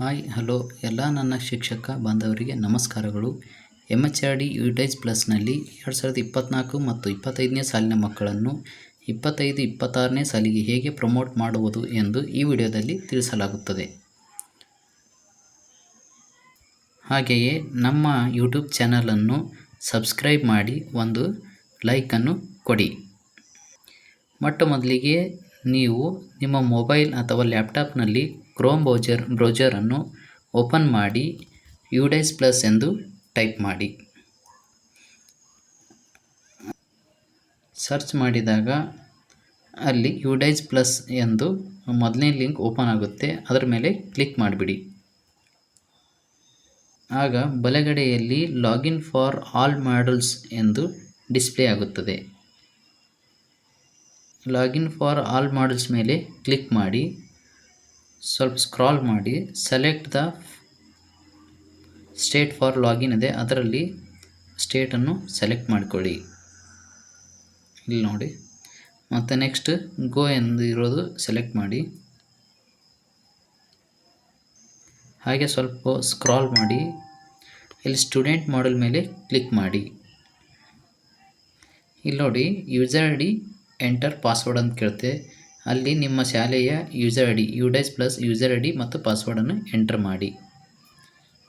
Hi, hello. ಎಲ್ಲ ನನ್ನ ಶಿಕ್ಷಕ ಬಾಂಧವರಿಗೆ ನಮಸ್ಕಾರಗಳು. M H R D UDISE ಪ್ಲಸ್ನಲ್ಲಿ ಎರಡು ಸಾವಿರದ ಇಪ್ಪತ್ತ್ನಾಲ್ಕು ಮತ್ತು ಇಪ್ಪತ್ತೈದನೇ ಸಾಲಿನ ಮಕ್ಕಳನ್ನು ಇಪ್ಪತ್ತೈದು, ಇಪ್ಪತ್ತಾರನೇ ಸಾಲಿಗೆ ಹೇಗೆ ಪ್ರಮೋಟ್ ಮಾಡುವುದು ಎಂದು ಈ ವಿಡಿಯೋದಲ್ಲಿ ತಿಳಿಸಲಾಗುತ್ತದೆ. ಹಾಗೆಯೇ ನಮ್ಮ ಯೂಟ್ಯೂಬ್ ಚಾನಲನ್ನು ಸಬ್ಸ್ಕ್ರೈಬ್ ಮಾಡಿ ಒಂದು ಲೈಕನ್ನು ಕೊಡಿ. ಮೊಟ್ಟ ಮೊದಲಿಗೆ ನೀವು ನಿಮ್ಮ ಮೊಬೈಲ್ ಅಥವಾ ಲ್ಯಾಪ್ಟಾಪ್ನಲ್ಲಿ ಕ್ರೋಮ್ ಬ್ರೌಜರ್ ಬ್ರೌಜರನ್ನು ಓಪನ್ ಮಾಡಿ ಯುಡೈಸ್ ಪ್ಲಸ್ ಎಂದು ಟೈಪ್ ಮಾಡಿ. ಸರ್ಚ್ ಮಾಡಿದಾಗ ಅಲ್ಲಿ ಯುಡೈಸ್ ಪ್ಲಸ್ ಎಂದು ಮೊದಲನೇ ಲಿಂಕ್ ಓಪನ್ ಆಗುತ್ತೆ. ಅದರ ಮೇಲೆ ಕ್ಲಿಕ್ ಮಾಡಿಬಿಡಿ. ಆಗ ಬಲಗಡೆಯಲ್ಲಿ ಲಾಗಿನ್ ಫಾರ್ ಆಲ್ ಮಾಡಲ್ಸ್ ಎಂದು ಡಿಸ್ಪ್ಲೇ ಆಗುತ್ತದೆ. ಲಾಗಿನ್ ಫಾರ್ ಆಲ್ ಮಾಡಲ್ಸ್ ಮೇಲೆ ಕ್ಲಿಕ್ ಮಾಡಿ. ಸ್ವಲ್ಪ ಸ್ಕ್ರಾಲ್ ಮಾಡಿ select the state for login ಇದೆ. ಅದರಲ್ಲಿ ಸ್ಟೇಟನ್ನು ಸೆಲೆಕ್ಟ್ ಮಾಡಿಕೊಳ್ಳಿ. ಇಲ್ಲಿ ನೋಡಿ. ಮತ್ತು ನೆಕ್ಸ್ಟ್ ಗೋ ಎಂದು ಇರೋದು ಸೆಲೆಕ್ಟ್ ಮಾಡಿ. ಹಾಗೆ ಸ್ವಲ್ಪ ಸ್ಕ್ರಾಲ್ ಮಾಡಿ. ಇಲ್ಲಿ ಸ್ಟೂಡೆಂಟ್ ಮಾಡಲ್ ಮೇಲೆ ಕ್ಲಿಕ್ ಮಾಡಿ. ಇಲ್ಲಿ ನೋಡಿ user I D enter password ಅಂತ ಕೇಳುತ್ತೆ. ಅಲ್ಲಿ ನಿಮ್ಮ ಶಾಲೆಯ user I D UDISE plus user I D ಮತ್ತು ಪಾಸ್ವರ್ಡನ್ನು ಎಂಟ್ರ್ ಮಾಡಿ.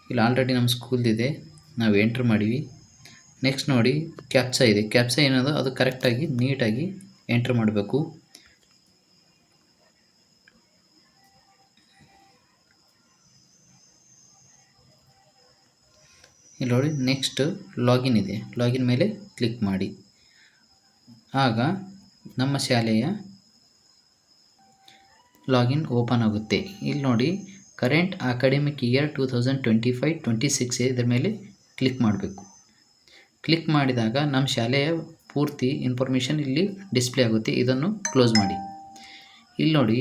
ಇಲ್ಲಿ ಆಲ್ರೆಡಿ ನಮ್ಮ ಸ್ಕೂಲ್ದಿದೆ ನಾವು ಎಂಟ್ರ್ ಮಾಡಿವಿ. ನೆಕ್ಸ್ಟ್ ನೋಡಿ ಕ್ಯಾಪ್ಚಾ ಇದೆ. ಕ್ಯಾಪ್ಚಾ ಏನದು? ಅದು ಕರೆಕ್ಟಾಗಿ ನೀಟಾಗಿ ಎಂಟ್ರ್ ಮಾಡಬೇಕು. ಇಲ್ಲಿ ನೋಡಿ ನೆಕ್ಸ್ಟ್ ಲಾಗಿನ್ ಇದೆ. ಲಾಗಿನ್ ಮೇಲೆ ಕ್ಲಿಕ್ ಮಾಡಿ. ಆಗ ನಮ್ಮ ಶಾಲೆಯ ಲಾಗಿನ್ ಓಪನ್ ಆಗುತ್ತೆ. ಇಲ್ಲಿ ನೋಡಿ, current academic year two thousand twenty five, twenty six ಇದರ ಮೇಲೆ ಕ್ಲಿಕ್ ಮಾಡಬೇಕು. ಕ್ಲಿಕ್ ಮಾಡಿದಾಗ ನಮ್ಮ ಶಾಲೆಯ ಪೂರ್ತಿ ಇನ್ಫಾರ್ಮೇಷನ್ ಇಲ್ಲಿ ಡಿಸ್ಪ್ಲೇ ಆಗುತ್ತೆ. ಇದನ್ನು ಕ್ಲೋಸ್ ಮಾಡಿ. ಇಲ್ಲಿ ನೋಡಿ,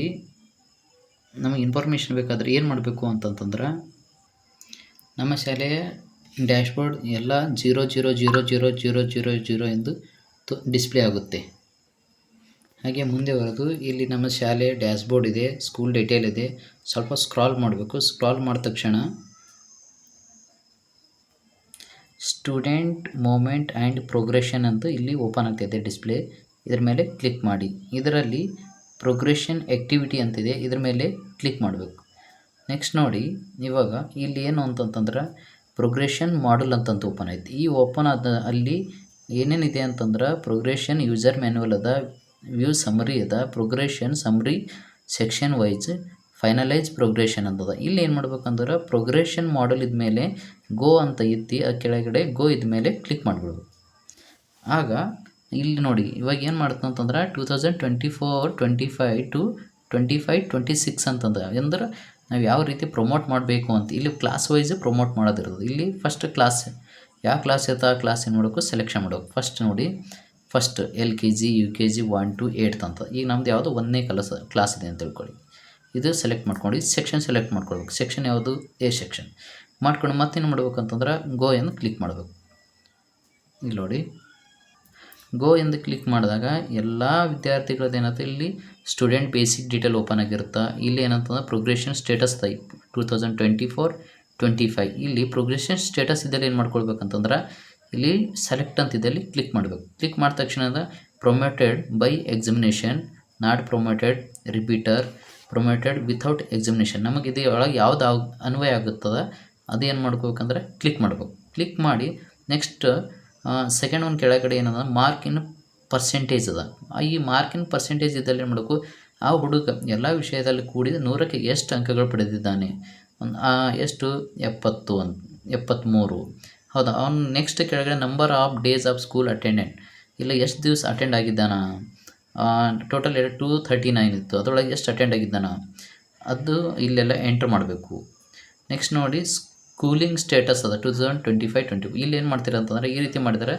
ನಮಗೆ ಇನ್ಫಾರ್ಮೇಷನ್ ಬೇಕಾದರೆ ಏನು ಮಾಡಬೇಕು ಅಂತಂತಂದ್ರೆ, ನಮ್ಮ ಶಾಲೆಯ ಡ್ಯಾಶ್ಬೋರ್ಡ್ ಎಲ್ಲ zero zero zero zero zero zero zero ಎಂದು ಡಿಸ್ಪ್ಲೇ ಆಗುತ್ತೆ. ಹಾಗೆ ಮುಂದೆ ಬರೋದು, ಇಲ್ಲಿ ನಮ್ಮ ಶಾಲೆ ಡ್ಯಾಶ್ಬೋರ್ಡ್ ಇದೆ ಸ್ಕೂಲ್ ಡೀಟೇಲ್ ಇದೆ. ಸ್ವಲ್ಪ ಸ್ಕ್ರಾಲ್ ಮಾಡಬೇಕು. ಸ್ಕ್ರಾಲ್ ಮಾಡಿದ ತಕ್ಷಣ ಸ್ಟೂಡೆಂಟ್ ಮೂಮೆಂಟ್ ಆ್ಯಂಡ್ ಪ್ರೋಗ್ರೆಷನ್ ಅಂತ ಇಲ್ಲಿ ಓಪನ್ ಆಗ್ತಾಯಿದೆ ಡಿಸ್ಪ್ಲೇ ಇದರ ಮೇಲೆ ಕ್ಲಿಕ್ ಮಾಡಿ. ಇದರಲ್ಲಿ ಪ್ರೋಗ್ರೆಷನ್ ಆ್ಯಕ್ಟಿವಿಟಿ ಅಂತಿದೆ ಇದರ ಮೇಲೆ ಕ್ಲಿಕ್ ಮಾಡಬೇಕು. ನೆಕ್ಸ್ಟ್ ನೋಡಿ, ಇವಾಗ ಇಲ್ಲಿ ಏನು ಅಂತಂತಂದ್ರೆ ಪ್ರೋಗ್ರೆಷನ್ ಮಾಡಲ್ ಅಂತಂತ ಓಪನ್ ಆಯ್ತು. ಈ ಓಪನ್ ಆದ ಅಲ್ಲಿ ಏನೇನಿದೆ ಅಂತಂದ್ರೆ ಪ್ರೋಗ್ರೆಷನ್ ಯೂಸರ್ ಮ್ಯಾನ್ಯುವಲ್ ಅದ ವ್ಯೂ ಸಮರಿ ಅದ progression summary section wise finalise progression ಅಂತದ. ಇಲ್ಲಿ ಏನು ಮಾಡ್ಬೇಕಂದ್ರೆ ಪ್ರೋಗ್ರೆಷನ್ ಮಾಡಲ್ ಇದ್ಮೇಲೆ ಗೋ ಅಂತ ಇತ್ತಿ ಆ ಕೆಳಗಡೆ ಗೋ ಇದ್ಮೇಲೆ ಕ್ಲಿಕ್ ಮಾಡಿಬಿಡ್ಬೇಕು. ಆಗ ಇಲ್ಲಿ ನೋಡಿ, ಇವಾಗ ಏನು ಮಾಡ್ತು ಅಂತಂದ್ರೆ two thousand twenty four twenty five to twenty five twenty six ಅಂತಂದ್ರೆ ಅಂದ್ರೆ ನಾವು ಯಾವ ರೀತಿ ಪ್ರಮೋಟ್ ಮಾಡಬೇಕು ಅಂತ ಇಲ್ಲಿ ಕ್ಲಾಸ್ ವೈಸ್ ಪ್ರಮೋಟ್ ಮಾಡೋದಿರೋದು. ಇಲ್ಲಿ ಫಸ್ಟ್ ಕ್ಲಾಸ್ ಯಾವ ಕ್ಲಾಸ್ ಇರುತ್ತೆ ಆ ಕ್ಲಾಸ್ ಏನು ಮಾಡಬೇಕು? ಸೆಲೆಕ್ಷನ್ ಮಾಡಬೇಕು. ಫಸ್ಟ್ ನೋಡಿ first L K G U K G one two eight ಅಂತ ಈಗ ನಮ್ದು ಯಾವುದು ಒಂದನೇ ಕಲಸ ಕ್ಲಾಸ್ ಇದೆ ಅಂತ ತಿಳ್ಕೊಳ್ಳಿ. ಇದು ಸೆಲೆಕ್ಟ್ ಮಾಡ್ಕೊಂಡು ಸೆಕ್ಷನ್ ಸೆಲೆಕ್ಟ್ ಮಾಡ್ಕೊಳ್ಬೇಕು. ಸೆಕ್ಷನ್ ಯಾವುದು? ಎ ಸೆಕ್ಷನ್ ಮಾಡ್ಕೊಂಡು ಮತ್ತೇನು ಮಾಡ್ಬೇಕು ಅಂತಂದ್ರೆ ಗೋ ಎಂದು ಕ್ಲಿಕ್ ಮಾಡಬೇಕು. ಇಲ್ಲಿ ನೋಡಿ. ಗೋ ಎಂದು ಕ್ಲಿಕ್ ಮಾಡಿದಾಗ ಎಲ್ಲ ವಿದ್ಯಾರ್ಥಿಗಳದ್ದು ಏನಂತ ಇಲ್ಲಿ ಸ್ಟೂಡೆಂಟ್ ಬೇಸಿಕ್ ಡೀಟೇಲ್ ಓಪನ್ ಆಗಿರುತ್ತೆ. ಇಲ್ಲಿ ಏನಂತಂದ್ರೆ progression status type two thousand twenty four twenty five ಇಲ್ಲಿ ಪ್ರೋಗ್ರೆಷನ್ ಸ್ಟೇಟಸ್ ಇದ್ದಲ್ಲಿ ಏನು ಮಾಡ್ಕೊಳ್ಬೇಕಂತಂದ್ರೆ ಇಲ್ಲಿ ಸೆಲೆಕ್ಟ್ ಅಂತಿದ್ದಲ್ಲಿ ಕ್ಲಿಕ್ ಮಾಡಬೇಕು. ಕ್ಲಿಕ್ ಮಾಡಿದ ತಕ್ಷಣ promoted by examination not promoted repeater promoted without examination ನಮಗೆ ಇದು ಒಳಗೆ ಯಾವ್ದು ಅನ್ವಯ ಆಗುತ್ತದ ಅದೇನು ಮಾಡ್ಕೋಬೇಕಂದ್ರೆ ಕ್ಲಿಕ್ ಮಾಡಬೇಕು. ಕ್ಲಿಕ್ ಮಾಡಿ ನೆಕ್ಸ್ಟ್ ಸೆಕೆಂಡ್ ಒಂದು ಕೆಳಗಡೆ ಏನದ ಮಾರ್ಕಿನ ಪರ್ಸೆಂಟೇಜ್ ಅದ. ಈ ಮಾರ್ಕಿನ ಪರ್ಸೆಂಟೇಜ್ ಇದ್ದಲ್ಲಿ ಏನು ಮಾಡಬೇಕು, ಆ ಹುಡುಗ ಎಲ್ಲ ವಿಷಯದಲ್ಲಿ ಕೂಡಿದ ನೂರಕ್ಕೆ ಎಷ್ಟು ಅಂಕಗಳು ಪಡೆದಿದ್ದಾನೆ? ಎಷ್ಟು? ಎಪ್ಪತ್ತು ಅಂತ ಎಪ್ಪತ್ತ್ಮೂರು ಹೌದಾ? ಅವ್ನು ನೆಕ್ಸ್ಟ್ ಕೆಳಗಡೆ number of days of school attendant ಇಲ್ಲ, ಎಷ್ಟು ದಿವಸ ಅಟೆಂಡ್ ಆಗಿದ್ದಾನ? ಟೋಟಲ್ ಎರಡು ಟೂ ಥರ್ಟಿ ನೈನ್ ಇತ್ತು. ಅದರೊಳಗೆ ಎಷ್ಟು ಅಟೆಂಡ್ ಆಗಿದ್ದಾನ? ಅದು ಇಲ್ಲೆಲ್ಲ ಎಂಟ್ರ್ ಮಾಡಬೇಕು. ನೆಕ್ಸ್ಟ್ ನೋಡಿ ಸ್ಕೂಲಿಂಗ್ ಸ್ಟೇಟಸ್ ಅದ two thousand twenty five twenty ಇಲ್ಲಿ ಏನು ಮಾಡ್ತೀರ ಅಂತಂದರೆ, ಈ ರೀತಿ ಮಾಡಿದರೆ.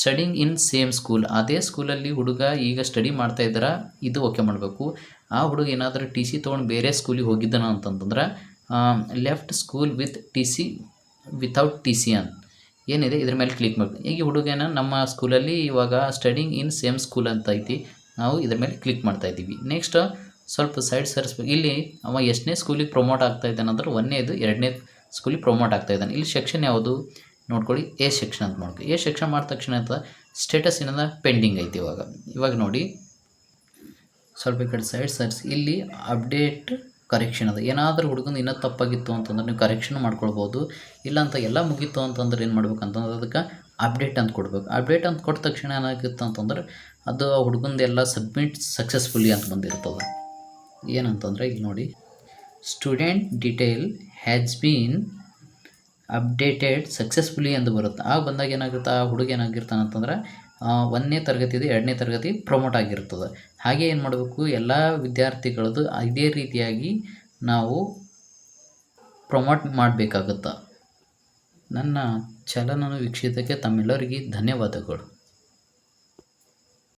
ಸ್ಟಡಿಂಗ್ ಇನ್ ಸೇಮ್ ಸ್ಕೂಲ್ ಅದೇ ಸ್ಕೂಲಲ್ಲಿ ಹುಡುಗ ಈಗ ಸ್ಟಡಿ ಮಾಡ್ತಾ ಇದ್ದಾರೆ? ಇದು ಓಕೆ ಮಾಡಬೇಕು. ಆ ಹುಡುಗ ಏನಾದರೂ ಟಿ ಸಿ ತೊಗೊಂಡು ಬೇರೆ ಸ್ಕೂಲಿಗೆ ಹೋಗಿದ್ದಾನ ಅಂತಂತಂದ್ರೆ left school with T C without T C ಅಂತ. ಏನಿದೆ ಇದ್ರ ಮೇಲೆ ಕ್ಲಿಕ್ ಮಾಡಬೇಕು. ಈಗ ಹುಡುಗನ ನಮ್ಮ ಸ್ಕೂಲಲ್ಲಿ ಇವಾಗ ಸ್ಟಡಿಂಗ್ ಇನ್ ಸೇಮ್ ಸ್ಕೂಲ್ ಅಂತ ಐತಿ. ನಾವು ಇದ್ರ ಮೇಲೆ ಕ್ಲಿಕ್ ಮಾಡ್ತಾ ಇದ್ದೀವಿ. ನೆಕ್ಸ್ಟ್ ಸ್ವಲ್ಪ ಸೈಡ್ ಸರಿಸ್ಬೇಕು. ಇಲ್ಲಿ ಅವ ಎಷ್ಟನೇ ಸ್ಕೂಲಿಗೆ ಪ್ರಮೋಟ್ ಆಗ್ತಾ ಇದ್ದಾನೆ ಅಂದ್ರೆ ಒಂದನೇದು, ಎರಡನೇ ಸ್ಕೂಲಿಗೆ ಪ್ರಮೋಟ್ ಆಗ್ತಾ ಇದ್ದಾನೆ. ಇಲ್ಲಿ ಸೆಕ್ಷನ್ ಯಾವುದು? ನೋಡ್ಕೊಳ್ಳಿ. ಎ ಸೆಕ್ಷನ್ ಅಂತ ಮಾಡ್ಕೊಳ್ಳಿ ಎ ಸೆಕ್ಷನ್ ಮಾಡಿದ ತಕ್ಷಣ ಅಂತ ಸ್ಟೇಟಸ್ ಏನಂದ್ರೆ ಪೆಂಡಿಂಗ್ ಐತಿ ಇವಾಗ. ಇವಾಗ ನೋಡಿ. ಸ್ವಲ್ಪ ಈ ಕಡೆ ಸೈಡ್ ಸರ್ಸ್. ಇಲ್ಲಿ ಅಪ್ಡೇಟ್ ಕರೆಕ್ಷನ್ ಅದು. ಏನಾದರೂ ಹುಡುಗನ ಇನ್ನೂ ತಪ್ಪಾಗಿತ್ತು ಅಂತಂದ್ರೆ ನೀವು ಕರೆಕ್ಷನ್ ಮಾಡ್ಕೊಳ್ಬೋದು. ಇಲ್ಲ ಅಂತ ಎಲ್ಲ ಮುಗೀತು ಅಂತಂದ್ರೆ ಏನು ಮಾಡ್ಬೇಕು ಅಂತಂದ್ರೆ ಅದಕ್ಕೆ ಅಪ್ಡೇಟ್ ಅಂತ ಕೊಡ್ಬೇಕು. ಅಪ್ಡೇಟ್ ಅಂತ ಕೊಟ್ಟ ತಕ್ಷಣ ಏನಾಗಿತ್ತು ಅಂತಂದ್ರೆ ಅದು ಆ ಹುಡುಗಂದೆಲ್ಲ ಸಬ್ಮಿಟ್ ಸಕ್ಸಸ್ಫುಲಿ ಅಂತ ಬಂದಿರ್ತದೆ. ಏನಂತಂದ್ರೆ ಈಗ ನೋಡಿ student detail has been updated successfully ಎಂದು ಬರುತ್ತೆ. ಆಗ ಬಂದಾಗ ಏನಾಗುತ್ತೆ? ಆ ಹುಡುಗ ಏನಾಗಿರ್ತಾನೆ ಅಂತಂದ್ರೆ ಆ, ಒಂದನೇ ತರಗತಿದು ಎರಡನೇ ತರಗತಿ ಪ್ರಮೋಟ್ ಆಗಿರ್ತದೆ. ಹಾಗೆ ಏನು ಮಾಡಬೇಕು? ಎಲ್ಲ ವಿದ್ಯಾರ್ಥಿಗಳದ್ದು ಇದೇ ರೀತಿಯಾಗಿ ನಾವು ಪ್ರಮೋಟ್ ಮಾಡಬೇಕಾಗುತ್ತ. ನನ್ನ ಚಲನನು ವೀಕ್ಷಿತಕ್ಕೆ ತಮ್ಮೆಲ್ಲರಿಗೆ ಧನ್ಯವಾದಗಳು.